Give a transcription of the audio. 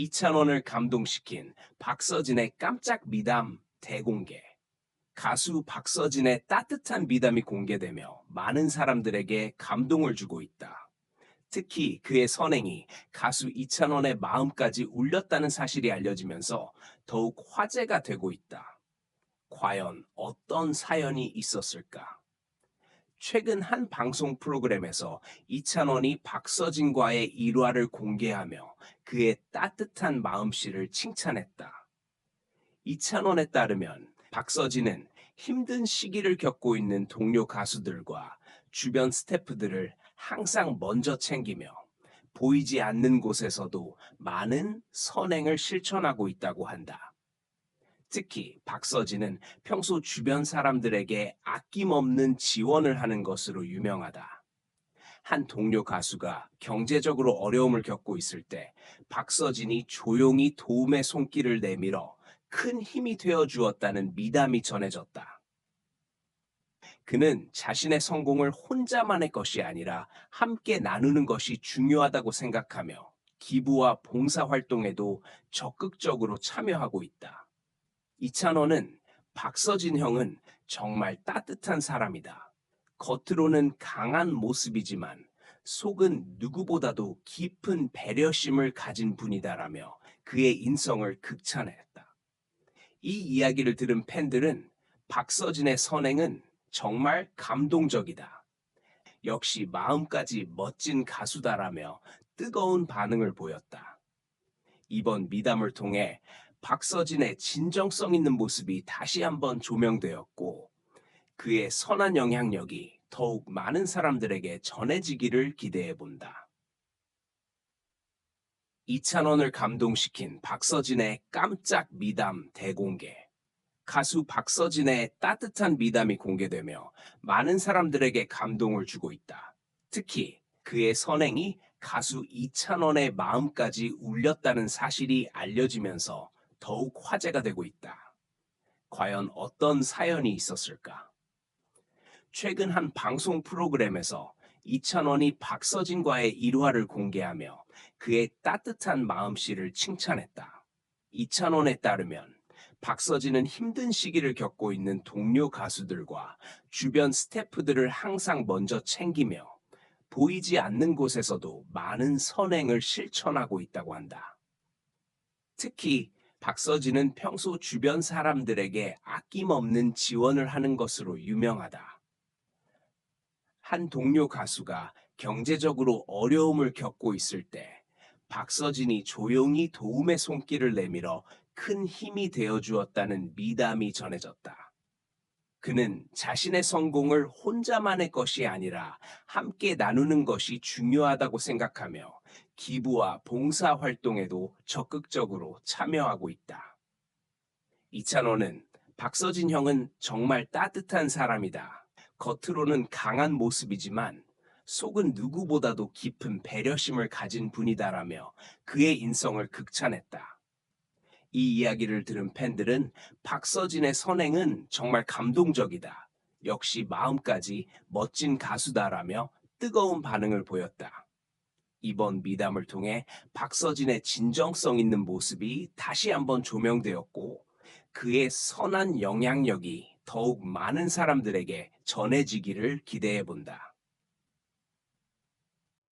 이찬원을 감동시킨 박서진의 깜짝 미담 대공개. 가수 박서진의 따뜻한 미담이 공개되며 많은 사람들에게 감동을 주고 있다. 특히 그의 선행이 가수 이찬원의 마음까지 울렸다는 사실이 알려지면서 더욱 화제가 되고 있다. 과연 어떤 사연이 있었을까? 최근 한 방송 프로그램에서 이찬원이 박서진과의 일화를 공개하며 그의 따뜻한 마음씨를 칭찬했다. 이찬원에 따르면 박서진은 힘든 시기를 겪고 있는 동료 가수들과 주변 스태프들을 항상 먼저 챙기며 보이지 않는 곳에서도 많은 선행을 실천하고 있다고 한다. 특히 박서진은 평소 주변 사람들에게 아낌없는 지원을 하는 것으로 유명하다. 한 동료 가수가 경제적으로 어려움을 겪고 있을 때 박서진이 조용히 도움의 손길을 내밀어 큰 힘이 되어 주었다는 미담이 전해졌다. 그는 자신의 성공을 혼자만의 것이 아니라 함께 나누는 것이 중요하다고 생각하며 기부와 봉사 활동에도 적극적으로 참여하고 있다. 이찬원은 박서진 형은 정말 따뜻한 사람이다. 겉으로는 강한 모습이지만 속은 누구보다도 깊은 배려심을 가진 분이다라며 그의 인성을 극찬했다. 이 이야기를 들은 팬들은 박서진의 선행은 정말 감동적이다. 역시 마음까지 멋진 가수다라며 뜨거운 반응을 보였다. 이번 미담을 통해 박서진의 진정성 있는 모습이 다시 한번 조명되었고 그의 선한 영향력이 더욱 많은 사람들에게 전해지기를 기대해 본다. 이찬원을 감동시킨 박서진의 깜짝 미담 대공개. 가수 박서진의 따뜻한 미담이 공개되며 많은 사람들에게 감동을 주고 있다. 특히 그의 선행이 가수 이찬원의 마음까지 울렸다는 사실이 알려지면서 더욱 화제가 되고 있다. 과연 어떤 사연이 있었을까? 최근 한 방송 프로그램에서 이찬원이 박서진과의 일화를 공개하며 그의 따뜻한 마음씨를 칭찬했다. 이찬원에 따르면 박서진은 힘든 시기를 겪고 있는 동료 가수들과 주변 스태프들을 항상 먼저 챙기며 보이지 않는 곳에서도 많은 선행을 실천하고 있다고 한다. 특히 박서진은 평소 주변 사람들에게 아낌없는 지원을 하는 것으로 유명하다. 한 동료 가수가 경제적으로 어려움을 겪고 있을 때 박서진이 조용히 도움의 손길을 내밀어 큰 힘이 되어 주었다는 미담이 전해졌다. 그는 자신의 성공을 혼자만의 것이 아니라 함께 나누는 것이 중요하다고 생각하며 기부와 봉사 활동에도 적극적으로 참여하고 있다. 이찬원은 박서진 형은 정말 따뜻한 사람이다. 겉으로는 강한 모습이지만 속은 누구보다도 깊은 배려심을 가진 분이다라며 그의 인성을 극찬했다. 이 이야기를 들은 팬들은 박서진의 선행은 정말 감동적이다. 역시 마음까지 멋진 가수다라며 뜨거운 반응을 보였다. 이번 미담을 통해 박서진의 진정성 있는 모습이 다시 한번 조명되었고 그의 선한 영향력이 더욱 많은 사람들에게 전해지기를 기대해 본다.